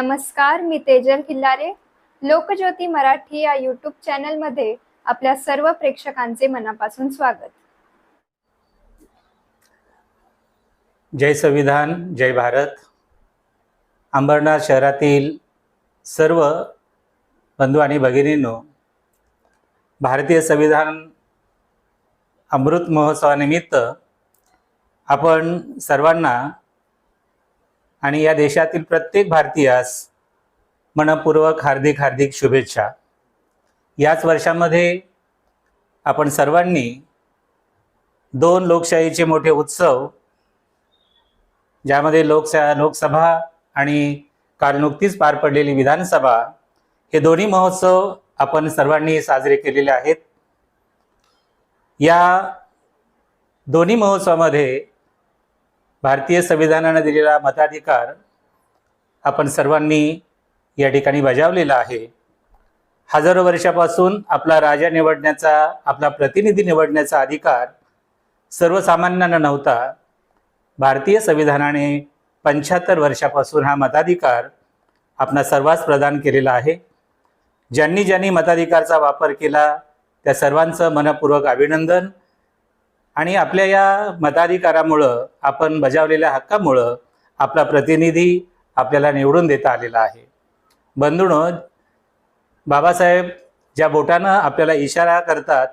नमस्कार मी तेजल किल्लारे लोकज्योती मराठी या यूट्यूब चॅनलमध्ये आपल्या सर्व प्रेक्षकांचे मनापासून स्वागत. जय संविधान जय भारत. अंबरनाथ शहरातील सर्व बंधू आणि भगिनींनो भारतीय संविधान अमृत महोत्सवानिमित्त आपण सर्वांना आणि या देशातील प्रत्येक भारतीयास मनपूर्वक हार्दिक हार्दिक शुभेच्छा. याच वर्षामध्ये आपण सर्वांनी दोन लोकशाहीचे मोठे उत्सव ज्यामध्ये लोकसा लोकसभा आणि काल नुकतीच पार पडलेली विधानसभा हे दोन्ही महोत्सव आपण सर्वांनी साजरे केलेले आहेत. या दोन्ही महोत्सवामध्ये भारतीय संविधानानं दिलेला मताधिकार आपण सर्वांनी या ठिकाणी बजावलेला आहे. हजारो वर्षापासून आपला राजा निवडण्याचा आपला प्रतिनिधी निवडण्याचा अधिकार सर्वसामान्यांना नव्हता. भारतीय संविधानाने पंच्याहत्तर वर्षापासून हा मताधिकार आपणा सर्वांस प्रदान केलेला आहे. ज्यांनी ज्यांनी मताधिकारचा वापर केला त्या सर्वांचं मनपूर्वक अभिनंदन. आणि आपल्या या मताधिकारामुळं आपण बजावलेल्या हक्कामुळं आपला प्रतिनिधी आपल्याला निवडून देता आलेला आहे. बंधूनो बाबासाहेब ज्या बोटानं आपल्याला इशारा करतात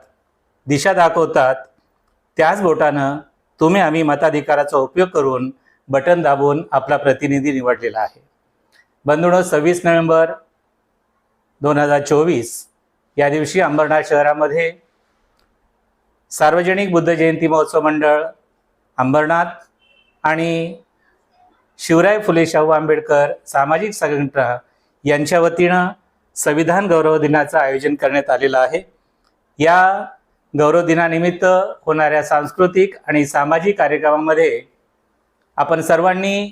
दिशा दाखवतात त्याच बोटानं तुम्ही आम्ही मताधिकाराचा उपयोग करून बटन दाबून आपला प्रतिनिधी निवडलेला आहे. बंधूनो सव्वीस नोव्हेंबर दोन हजार चोवीस या दिवशी अंबरनाथ शहरामध्ये सार्वजनिक बुद्ध जयंती महोत्सव मंडळ अंबरनाथ आणि शिवराय फुले शाहू आंबेडकर सामाजिक संघटना यांच्या वतीनं संविधान गौरव दिनाचं आयोजन करण्यात आलेलं आहे. या गौरव दिनानिमित्त होणाऱ्या सांस्कृतिक आणि सामाजिक कार्यक्रमामध्ये आपण सर्वांनी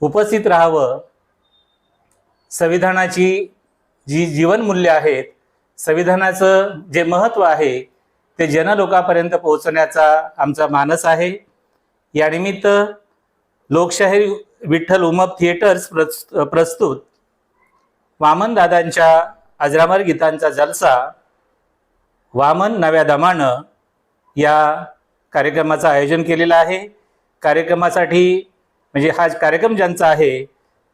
उपस्थित राहावं. संविधानाची जी जीवनमूल्य आहेत संविधानाचं जे महत्त्व आहे ते जनलोकापर्यंत पोहोचण्याचा आमचा मानस आहे. यानिमित्त लोकशाही विठ्ठल उमप थिएटर्स प्रस प्रस्तुत वामनदादांच्या अजरामर गीतांचा जलसा वामन नव्या दमानं या कार्यक्रमाचं आयोजन केलेलं आहे. कार्यक्रमासाठी म्हणजे हा कार्यक्रम ज्यांचा आहे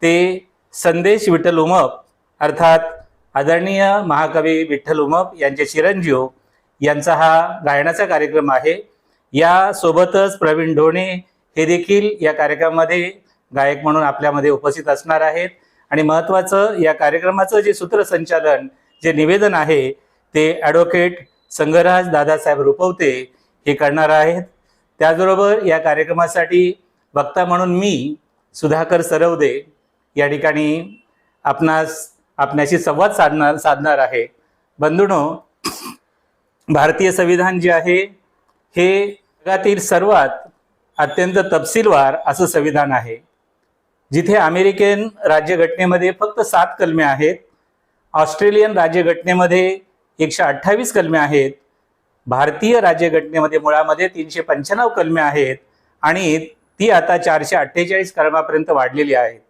ते संदेश विठ्ठल उमप अर्थात आदरणीय महाकवी विठ्ठल उमप यांचे चिरंजीव यांचा हा गायनाचा कार्यक्रम आहे. यासोबतच प्रवीण ढोणे हे देखील या कार्यक्रमामध्ये गायक म्हणून आपल्यामध्ये उपस्थित असणार आहेत. आणि महत्त्वाचं या कार्यक्रमाचं जे सूत्रसंचालन जे निवेदन आहे ते ॲडव्होकेट संगराज दादासाहेब रुपवते हे करणार आहेत. त्याचबरोबर या कार्यक्रमासाठी वक्ता म्हणून मी सुधाकर सरवदे या ठिकाणी आपणास आपल्याशी संवाद साधणार साधणार आहे. बंधुनो भारतीय संविधान जे आहे हे जगातील सर्वात अत्यंत तपशीलवार असं संविधान आहे. जिथे अमेरिकन राज्यघटनेमध्ये फक्त सात कलमे आहेत ऑस्ट्रेलियन राज्यघटनेमध्ये एकशे अठ्ठावीस कलमे आहेत भारतीय राज्यघटनेमध्ये मुळामध्ये तीनशे पंच्याण्णव कलमे आहेत आणि ती आता चारशे अठ्ठेचाळीस कलमापर्यंत वाढलेली आहेत.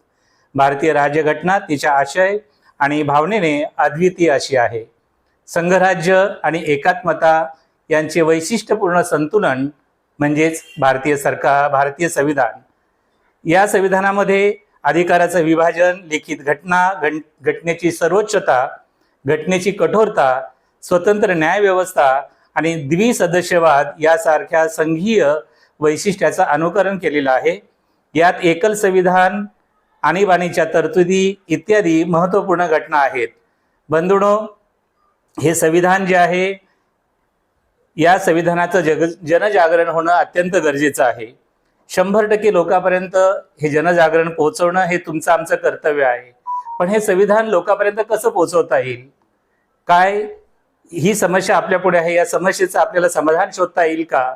भारतीय राज्यघटना तिच्या आशय आणि भावनेने अद्वितीय अशी आहे. संघराज्य आणि एकात्मता यांचे वैशिष्ट्यपूर्ण संतुलन म्हणजेच भारतीय सरकार भारतीय संविधान. या संविधानामध्ये अधिकाराचं विभाजन लिखित घटना घट घटनेची सर्वोच्चता घटनेची कठोरता स्वतंत्र न्यायव्यवस्था आणि द्विसदस्यवाद यासारख्या संघीय वैशिष्ट्याचं अनुकरण केलेलं आहे. यात एकल संविधान आणीबाणीच्या तरतुदी इत्यादी महत्त्वपूर्ण घटना आहेत. बंधुणो हे संविधान जे आहे या संविधानाचं जग जनजागरण होणं अत्यंत गरजेचं आहे. शंभर टक्के लोकांपर्यंत हे जनजागरण पोहोचवणं हे तुमचं आमचं कर्तव्य आहे. पण हे संविधान लोकांपर्यंत कसं पोहोचवता येईल? काय ही समस्या आपल्या पुढे आहे? या समस्येचं आपल्याला समाधान शोधता येईल का?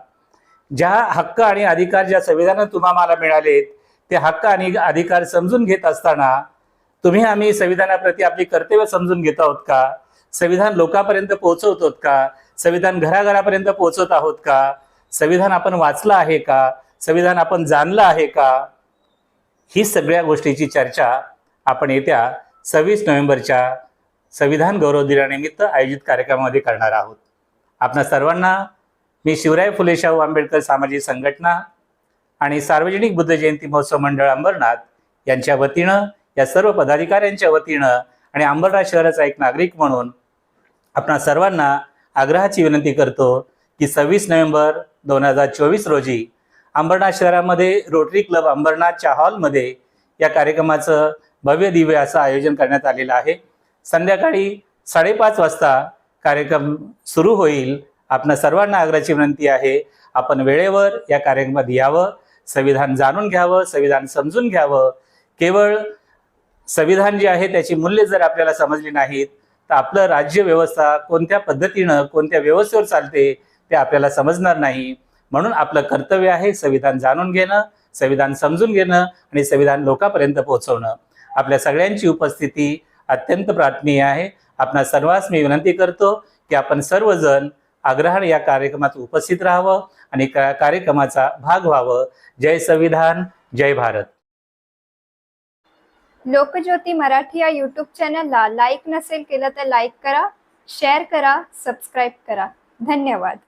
ज्या हक्क आणि अधिकार ज्या संविधानात तुम्हाला मिळालेत ते हक्क आणि अधिकार समजून घेत असताना तुम्ही आम्ही संविधानाप्रती आपली कर्तव्य समजून घेत आहोत का? संविधान लोकांपर्यंत पोहोचवतो का? संविधान घराघरापर्यंत पोहोचवत आहोत का? संविधान आपण वाचलं आहे का? संविधान आपण जाणलं आहे का? ही सगळ्या गोष्टीची चर्चा आपण येत्या सव्वीस नोव्हेंबरच्या संविधान गौरव दिनानिमित्त आयोजित कार्यक्रमामध्ये करणार आहोत. आपणा सर्वांना मी शिवराय फुले शाहू आंबेडकर सामाजिक संघटना आणि सार्वजनिक बुद्ध जयंती महोत्सव मंडळ अंबरनाथ यांच्या वतीनं या सर्व पदाधिकाऱ्यांच्या वतीनं आणि अंबरनाथ शहराचा एक नागरिक म्हणून आपणा सर्वांना आग्रहाची विनंती करतो की सव्वीस नोव्हेंबर दोन हजार चोवीस रोजी अंबरनाथ शहरामध्ये रोटरी क्लब अंबरनाथच्या हॉलमध्ये या कार्यक्रमाचं भव्य दिव्य असं आयोजन करण्यात आलेलं आहे. संध्याकाळी साडेपाच वाजता कार्यक्रम सुरू होईल. आपणा सर्वांना आग्रहाची विनंती आहे आपण वेळेवर या कार्यक्रमात यावं. संविधान जाणून घ्यावं संविधान समजून घ्यावं. केवळ संविधान जे आहे त्याची मूल्य जर आपल्याला समजली नाहीत तर आपलं राज्य व्यवस्था कोणत्या पद्धतीनं कोणत्या व्यवस्थेवर चालते ते आपल्याला समजणार नाही. म्हणून आपलं कर्तव्य आहे संविधान जाणून घेणं संविधान समजून घेणं आणि संविधान लोकांपर्यंत पोहोचवणं. आपल्या सगळ्यांची उपस्थिती अत्यंत प्रार्थनीय आहे. आपणा सर्वांस मी विनंती करतो की आपण सर्वजण आग्रहाने या कार्यक्रमात उपस्थित राहावं आणि का कार्यक्रमाचा भाग व्हावं. जय संविधान जय भारत. लोकज्योती मराठी या यूट्यूब चॅनलला लाईक नसेल केलं तर लाईक करा शेअर करा सबस्क्राईब करा. धन्यवाद.